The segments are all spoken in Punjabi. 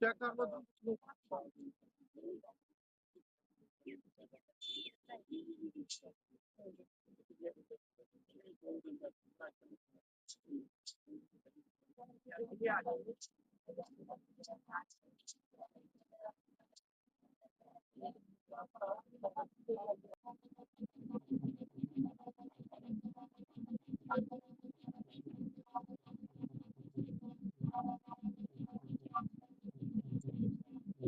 ਚੈੱਕ ਕਰ ਲਓ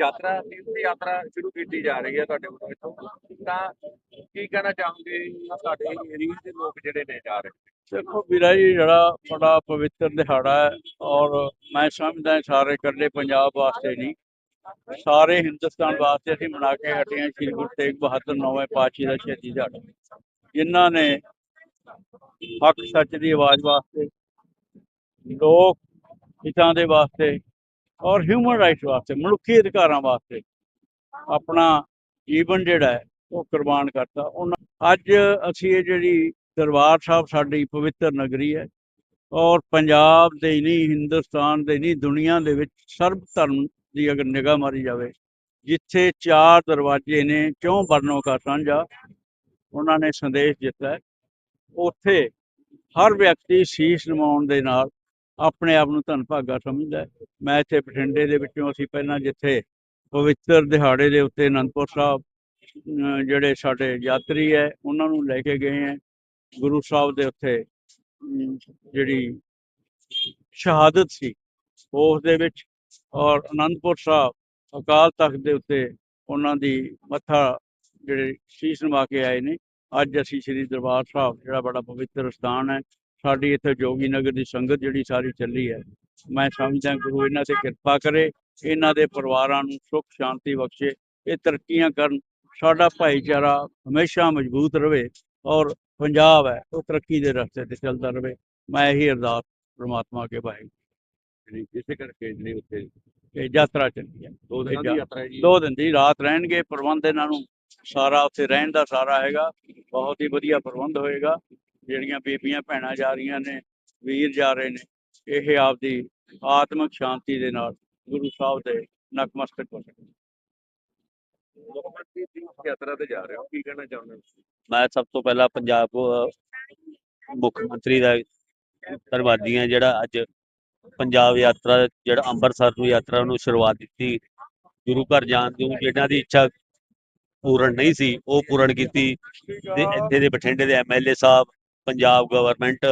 ਯਾਤਰਾ ਤੀਰਥ ਯਾਤਰਾ ਸ਼ੁਰੂ ਕੀਤੀ ਜਾ ਰਹੀ ਹੈ ਤੁਹਾਡੇ ਵੱਲੋਂ ਇੱਥੋਂ। ਤਾਂ ਕੀ ਕਹਿਣਾ ਚਾਹੋਗੇ ਸਾਡੇ ਏਰੀਆ ਦੇ ਲੋਕ ਜਿਹੜੇ ਨੇ ਜਾ ਰਹੇ ਨੇ? ਦੇਖੋ ਵੀਰਾ ਜੀ, ਜਿਹੜਾ ਬੜਾ ਪਵਿੱਤਰ ਦਿਹਾੜਾ ਹੈ ਔਰ ਮੈਂ ਸਮਝਦਾ ਸਾਰੇ ਇਕੱਲੇ ਪੰਜਾਬ ਵਾਸਤੇ ਨਹੀਂ। ਸਾਰੇ ਹਿੰਦੁਸਤਾਨ ਵਾਸਤੇ ਅਸੀਂ ਮਨਾ ਕੇ ਹਟੇ ਹਾਂ ਸ਼੍ਰੀ ਗੁਰੂ ਤੇਗ ਬਹਾਦਰ ਨੌਵੇਂ ਪਾਤਸ਼ਾਹ ਦਾ ਸ਼ਹੀਦੀ ਦਿਹਾੜਾ। ਜਿਨ੍ਹਾਂ ਨੇ ਹੱਕ ਸੱਚ ਦੀ ਆਵਾਜ਼ ਵਾਸਤੇ, ਲੋਕ ਹਿੱਤਾਂ ਦੇ ਵਾਸਤੇ ਔਰ ਹਿਊਮਨ ਰਾਈਟਸ ਵਾਸਤੇ, ਮਨੁੱਖੀ ਅਧਿਕਾਰਾਂ ਵਾਸਤੇ ਆਪਣਾ ਜੀਵਨ ਜਿਹੜਾ ਹੈ, ਉਹ ਕੁਰਬਾਨ ਕਰਤਾ। ਉਹਨਾਂ ਅੱਜ ਅਸੀਂ ਇਹ ਜਿਹੜੀ ਦਰਬਾਰ ਸਾਹਿਬ ਸਾਡੀ ਪਵਿੱਤਰ ਨਗਰੀ ਹੈ ਔਰ ਪੰਜਾਬ ਦੇ ਹੀ ਨਹੀਂ, ਹਿੰਦੁਸਤਾਨ ਦੇ ਨਹੀਂ, ਦੁਨੀਆ ਦੇ ਵਿੱਚ ਸਰਬ ਧਰਮ ਦੀ ਅਗਰ ਨਿਗਾਹ ਮਾਰੀ ਜਾਵੇ, ਜਿੱਥੇ ਚਾਰ ਦਰਵਾਜ਼ੇ ਨੇ ਕਿਉਂ ਵਰਨੋਂ ਕਾ ਸਾਂਝਾ, ਉਹਨਾਂ ਨੇ ਸੰਦੇਸ਼ ਦਿੱਤਾ ਉੱਥੇ ਹਰ ਵਿਅਕਤੀ ਸੀਸ ਨਿਵਾਉਣ ਦੇ ਨਾਲ ਆਪਣੇ ਆਪ ਨੂੰ ਧੰਨ ਭਾਗਾ ਸਮਝਦਾ ਹੈ। ਮੈਂ ਇੱਥੇ ਬਠਿੰਡੇ ਦੇ ਵਿੱਚੋਂ ਅਸੀਂ ਪਹਿਲਾਂ ਜਿੱਥੇ ਪਵਿੱਤਰ ਦਿਹਾੜੇ ਦੇ ਉੱਤੇ ਅਨੰਦਪੁਰ ਸਾਹਿਬ ਜਿਹੜੇ ਸਾਡੇ ਯਾਤਰੀ ਹੈ, ਉਹਨਾਂ ਨੂੰ ਲੈ ਕੇ ਗਏ ਹੈ। ਗੁਰੂ ਸਾਹਿਬ ਦੇ ਉੱਤੇ ਜਿਹੜੀ ਸ਼ਹਾਦਤ ਸੀ, ਉਸ ਦੇ ਵਿੱਚ ਔਰ ਅਨੰਦਪੁਰ ਸਾਹਿਬ ਅਕਾਲ ਤਖਤ ਦੇ ਉੱਤੇ ਉਹਨਾਂ ਦੀ ਮੱਥਾ ਜਿਹੜੇ ਸ਼ੀਸ਼ ਨਵਾ ਕੇ ਆਏ ਨੇ। ਅੱਜ ਅਸੀਂ ਸ੍ਰੀ ਦਰਬਾਰ ਸਾਹਿਬ ਜਿਹੜਾ ਬੜਾ ਪਵਿੱਤਰ ਸਥਾਨ ਹੈ ਸਾਡੀ ਇੱਥੇ ਜੋਗੀ ਨਗਰ ਦੀ ਸੰਗਤ ਜਿਹੜੀ ਸਾਰੀ ਚੱਲੀ ਹੈ। ਮੈਂ ਸਮਝਦਾ ਗੁਰੂ ਇਹਨਾਂ ਤੇ ਕਿਰਪਾ ਕਰੇ ਇਹਨਾਂ ਦੇ ਪਰਿਵਾਰਾਂ ਨੂੰ ਸੁੱਖ ਸ਼ਾਂਤੀ ਬਖਸ਼ੇ ਇਹ ਤਰੱਕੀਆਂ ਕਰਨ ਸਾਡਾ ਭਾਈਚਾਰਾ ਹਮੇਸ਼ਾ ਮਜ਼ਬੂਤ ਰਵੇ ਔਰ ਪੰਜਾਬ ਹੈ ਉਹ ਤਰੱਕੀ ਦੇ ਰਸਤੇ ਤੇ ਚੱਲਦਾ ਰਵੇ ਮੈਂ ਇਹੀ ਅਰਦਾਸ ਪ੍ਰਮਾਤਮਾ ਅੱਗੇ ਭਾਈ ਜਿਹੜੀ ਇਸੇ ਕਰਕੇ ਜਿਹੜੀ ਉੱਥੇ ਇਹ ਯਾਤਰਾ ਚੱਲੀ ਹੈ। ਦੋ ਦਿਨਾਂ ਦੀ ਯਾਤਰਾ ਹੈ ਜੀ। ਦੋ ਦਿਨ ਦੀ ਰਾਤ ਰਹਿਣਗੇ ਪ੍ਰਬੰਧ ਇਹਨਾਂ ਨੂੰ ਸਾਰਾ ਉੱਥੇ ਰਹਿਣ ਦਾ ਸਾਰਾ ਹੈਗਾ। ਬਹੁਤ ਹੀ ਵਧੀਆ ਪ੍ਰਬੰਧ ਹੋਏਗਾ। ਜਿਹੜੀਆਂ ਬੀਬੀਆਂ ਭੈਣਾਂ ਜਾ ਰਹੀਆਂ ਨੇ ਵੀਰ ਜਾ ਰਹੇ ਨੇ ਇਹ ਆਪਦੀ ਆਤਮਿਕ ਸ਼ਾਂਤੀ ਦੇ ਨਾਲ ਗੁਰੂ ਸਾਹਿਬ ਦੇ ਨਤਮਸਤਕ ਹੋ ਸਕਣ। ਮੁੱਖ ਮੰਤਰੀ ਤੀਰਥ ਯਾਤਰਾ ਤੇ ਜਾ ਰਹੇ ਹੋ ਕੀ ਕਹਿਣਾ ਚਾਹੁੰਦੇ ਹੋ ਮੈਂ ਸਭ ਤੋਂ ਪਹਿਲਾਂ ਪੰਜਾਬ ਮੁੱਖ ਮੰਤਰੀ ਦਾ ਧੰਨਵਾਦੀ ਹਾਂ ਜਿਹੜਾ ਅੱਜ ਪੰਜਾਬ ਯਾਤਰਾ ਜਿਹੜਾ ਅੰਮ੍ਰਿਤਸਰ ਨੂੰ ਯਾਤਰਾ ਨੂੰ ਸ਼ੁਰੂਆਤ ਦਿੱਤੀ। ਗੁਰੂ ਘਰ ਜਾਣ ਦੀ ਜਿਹਨਾਂ ਦੀ ਇੱਛਾ ਪੂਰਨ ਨਹੀਂ ਸੀ, ਉਹ ਪੂਰਨ ਕੀਤੀ। ਤੇ ਇੱਥੇ ਦੇ ਬਠਿੰਡੇ ਦੇ ਐਮਐਲਏ ਸਾਹਿਬ, ਪੰਜਾਬ ਗਵਰਨਮੈਂਟ,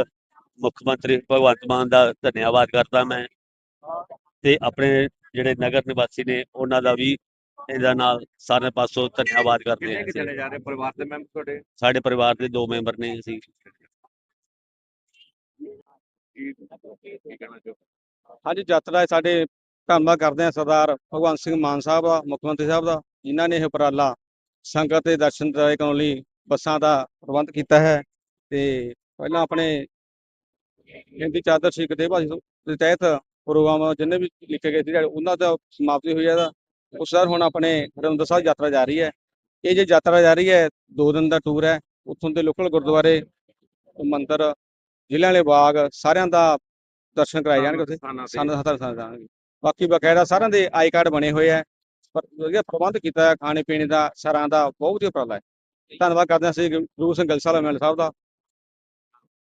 ਮੁੱਖ ਮੰਤਰੀ ਭਗਵੰਤ ਮਾਨ ਦਾ ਧੰਨਵਾਦ ਕਰਦਾ ਮੈਂ। ਤੇ ਆਪਣੇ ਜਿਹੜੇ ਨਗਰ ਨਿਵਾਸੀ ਨੇ, ਉਹਨਾਂ ਦਾ ਵੀ ਇਹਦਾ ਨਾਲ ਸਾਰੇ ਪਾਸੋਂ ਧੰਨਵਾਦ ਕਰਦੇ ਹਾਂ ਕਿ ਜਾ ਰਹੇ ਪਰਿਵਾਰ ਦੇ ਮੈਂਬਰ ਤੁਹਾਡੇ ਸਾਡੇ ਪਰਿਵਾਰ ਦੇ ਦੋ ਮੈਂਬਰ ਨੇ ਅਸੀਂ। ਹਾਂਜੀ, ਯਾਤਰਾ ਸਾਡੇ ਧੰਨਵਾਦ ਕਰਦੇ ਹਾਂ ਸਰਦਾਰ ਭਗਵੰਤ ਸਿੰਘ ਮਾਨ ਸਾਹਿਬ ਦਾ, ਮੁੱਖ ਮੰਤਰੀ ਸਾਹਿਬ ਦਾ। ਜਿਨ੍ਹਾਂ ਨੇ ਇਹ ਉਪਰਾਲਾ ਸੰਗਤ ਦੇ ਦਰਸ਼ਨ ਦਿਦਾਰੇ ਕਰਨ ਲਈ ਬੱਸਾਂ ਦਾ ਪ੍ਰਬੰਧ ਕੀਤਾ ਹੈ ਤੇ ਪਹਿਲਾਂ ਆਪਣੇ ਹਿੰਦੀ ਚਾਦਰ ਸਿੱਖ ਦੇ ਭਾਸ਼ਾ ਦੇ ਤਹਿਤ ਪ੍ਰੋਗਰਾਮ ਜਿੰਨੇ ਵੀ ਲਿਖੇ ਗਏ ਸੀ ਉਹਨਾਂ ਦਾ ਸਮਾਪਤੀ ਹੋਈ ਹੈ ਦਾ ਉਸ ਬਾਅਦ ਹੁਣ ਆਪਣੇ ਹਰਿਮੰਦਰ ਸਾਹਿਬ ਯਾਤਰਾ ਜਾ ਰਹੀ ਹੈ। ਇਹ ਜੇ ਯਾਤਰਾ ਜਾ ਰਹੀ ਹੈ ਦੋ ਦਿਨ ਦਾ ਟੂਰ ਹੈ ਉੱਥੋਂ ਦੇ ਲੋਕਲ ਗੁਰਦੁਆਰੇ ਮੰਦਿਰ ਜ਼ਿਲ੍ਹਿਆਂ ਵਾਲੇ ਬਾਗ ਸਾਰਿਆਂ ਦਾ ਦਰਸ਼ਨ ਕਰਾਏ ਜਾਣਗੇ ਉੱਥੇ। ਸਾਨੂੰ ਹੱਥਾਂ ਨਾਲ ਜਾਣਗੇ। ਬਾਕੀ ਬਕਾਇਦਾ ਸਾਰਿਆਂ ਦੇ ਆਈ ਕਾਰਡ ਬਣੇ ਹੋਏ ਆ ਵਧੀਆ ਪ੍ਰਬੰਧ ਕੀਤਾ ਹੈ ਖਾਣੇ ਪੀਣੇ ਦਾ ਸਰਾਂ ਦਾ, ਬਹੁਤ ਵਧੀਆ ਉਪਰਾਲਾ ਹੈ। ਧੰਨਵਾਦ ਕਰਦੇ ਹਾਂ ਅਸੀਂ ਗੁਰੂ ਸਿੰਘ ਗਲਸਾ ਸਾਹਿਬ ਦਾ।